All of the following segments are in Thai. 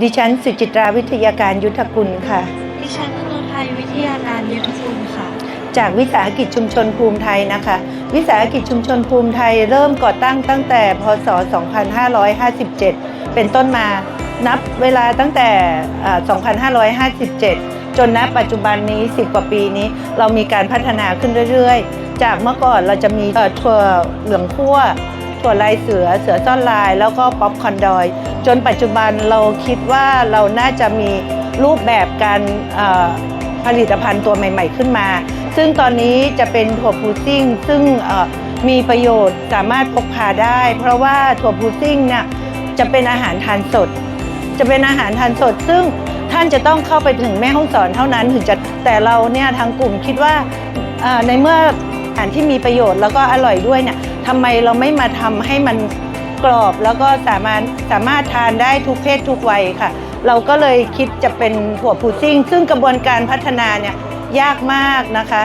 ดิฉันสุจิตราวิทยาการยุทธกุลค่ะ ดิฉันอนุไทยวิทยาการยุทธกุลค่ะ จากวิสาหกิจชุมชนภูมิไทยนะคะ วิสาหกิจชุมชนภูมิไทยเริ่มก่อตั้งตั้งแต่พศ 2557 เป็นต้นมานับเวลาตั้งแต่เอ่อ2557 จนณปัจจุบันนี้ 10 กว่าปีนี้ เรามีการพัฒนาขึ้นเรื่อยๆ จากเมื่อก่อนเราจะมีเอ่อถั่วเหลืองคั่ว ถั่วลายเสือเสือซ่อนลาย แล้วก็ป๊อปคอนดอย จนปัจจุบันเราคิดว่าเราน่าจะมีรูปแบบการผลิตภัณฑ์ตัวใหม่ ๆขึ้นมา ซึ่งตอนนี้จะเป็นถั่วพูซิ่งซึ่งมีประโยชน์สามารถพกพาได้ เพราะว่าถั่วพูซิ่งเนี่ยจะเป็นอาหารทานสด จะเป็นอาหารทานสด ซึ่งท่านจะต้องเข้าไปถึงแม่ห้องสอนเท่านั้นถึงจะแต่เราเนี่ยทางกลุ่มคิดว่าในเมื่ออาหารที่มีประโยชน์แล้วก็อร่อยด้วยเนี่ย ทำไมเราไม่มาทำให้มันกรอบแล้วก็สามารถสามารถทานได้ทุกเพศทุกวัยค่ะ เราก็เลยคิดจะเป็นถั่วพูซิ่ง ซึ่งกระบวนการพัฒนาเนี่ยยากมากนะคะ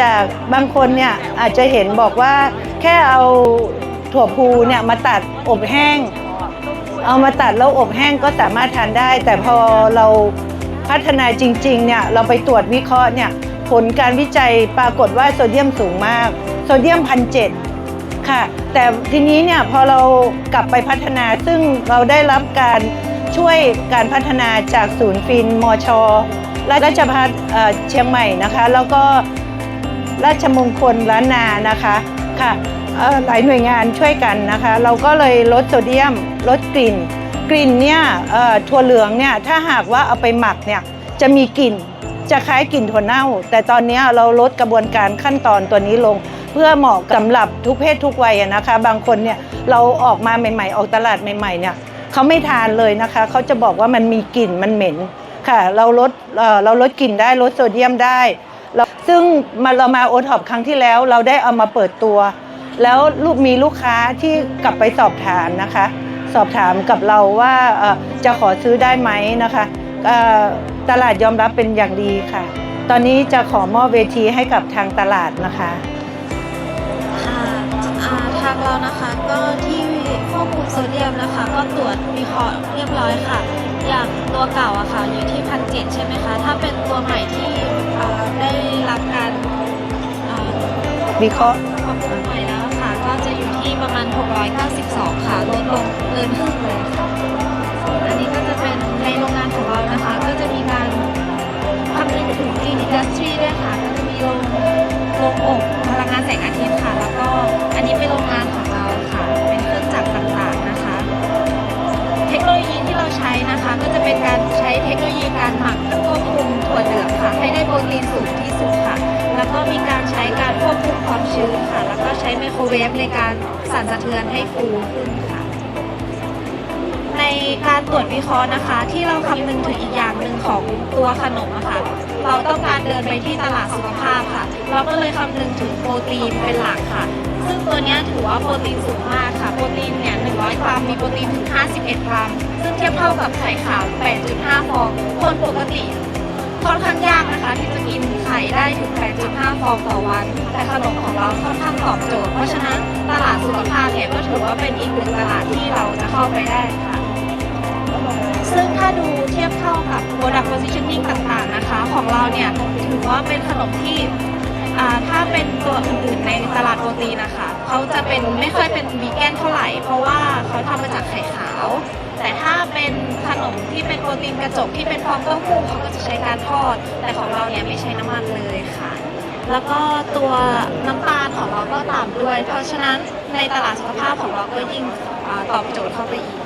จากบางคนเนี่ยอาจจะเห็นบอกว่าแค่เอาถั่วพูเนี่ยมาตัดอบแห้ง เอามาตัดแล้วอบแห้งก็สามารถทานได้ แต่พอเราพัฒนาจริงๆเนี่ยเราไปตรวจวิเคราะห์เนี่ยผลการวิจัยปรากฏว่าโซเดียมสูงมาก โซเดียมพันเจ็ด ค่ะ แต่ทีนี้เนี่ยพอเรากลับไปพัฒนาซึ่งเราได้รับการช่วยการพัฒนาจากศูนย์ฟินมชราชภัฏเอ่อเชียงใหม่นะคะ แล้วก็ราชมงคลล้านนานะคะค่ะหลายหน่วยงานช่วยกันนะคะ เราก็เลยลดโซเดียมลดกลิ่น กลิ่นเนี่ยถั่วเหลืองเนี่ยถ้าหากว่าเอาไปหมักเนี่ยจะมีกลิ่นจะคล้ายกลิ่นถั่วเน่า แต่ตอนนี้เราลดกระบวนการขั้นตอนตัวนี้ลง เพื่อเหมาะสำหรับทุกเพศทุกวัยนะคะ บางคนเนี่ยเราออกมาใหม่ๆ ออกตลาดใหม่ๆเนี่ยเขาไม่ทานเลยนะคะเขาจะบอกว่ามันมีกลิ่นมันเหม็นค่ะ เราลดเราลดกลิ่นได้ลดโซเดียมได้ ซึ่งมาเรามาโอท็อปครั้งที่แล้ว เราได้เอามาเปิดตัว แล้วลูกมีลูกค้าที่กลับไปสอบถามนะคะ สอบถามกับเราว่าจะขอซื้อได้ไหมนะคะตลาดยอมรับเป็นอย่างดีค่ะ ตอนนี้จะขอมอบเวทีให้กับทางตลาดนะคะ ทางเรานะคะ ก็ที่ควบคุมโซเดียมนะคะ ก็ตรวจวิเคราะห์เรียบร้อยค่ะ อย่างตัวเก่าอะค่ะอยู่ที่พันเใช่ไหมคะ ถ้าเป็นตัวใหม่ที่อ่าได้รับการอ่าวิเคราะห์ควบคุมใหม่แล้วอะค่ะ ก็จะอยู่ที่ประมาณ 692 ค่ะลดลงเกินครึ่ง ไมโครเวฟในการสั่นสะเทือนให้ฟูขึ้นค่ะ ในการตรวจวิเคราะห์นะคะ ที่เราคำนึงถึงอีกอย่างหนึ่งของตัวขนมอะค่ะ เราต้องการเดินไปที่ตลาดสุขภาพค่ะ เราก็เลยคำนึงถึงโปรตีนเป็นหลักค่ะ ซึ่งตัวนี้ถือว่าโปรตีนสูงมากค่ะ โปรตีนเนี่ย 100 กรัม มีโปรตีนถึง 51 กรัม ซึ่งเทียบเท่ากับไข่ขาว 8.5 ฟอง คนปกติ ค่อนข้างยากนะคะ ที่จะกินไข่ได้ถึง 8.5 ฟองต่อวัน แต่ขนมของเราค่อนข้างตอบโจทย์ เพราะฉะนั้นตลาดสุขภาพเนี่ยก็ถือว่าเป็นอีกหนึ่งตลาดที่เราจะเข้าไปได้ค่ะ ซึ่งถ้าดูเทียบเท่ากับ product positioning ต่างๆนะคะ ของเราเนี่ยถือว่าเป็นขนมที่ถ้าเป็นตัวอื่นๆในตลาดโปรตีนนะคะเขาจะเป็นไม่ค่อยเป็นวีแกนเท่าไหร่ เพราะว่าเขาทำมาจากไข่ขาว แต่ถ้า เป็นขนมที่เป็นโปรตีนกระจกที่เป็นฟองเต้าหู้เขาก็จะใช้การทอด แต่ของเราเนี่ยไม่ใช้น้ำมันเลยค่ะ แล้วก็ตัวน้ำตาลของเราก็ต่ำด้วย เพราะฉะนั้นในตลาดสุขภาพของเราก็ยิ่งอตอบโจทย์เข้าไปอีก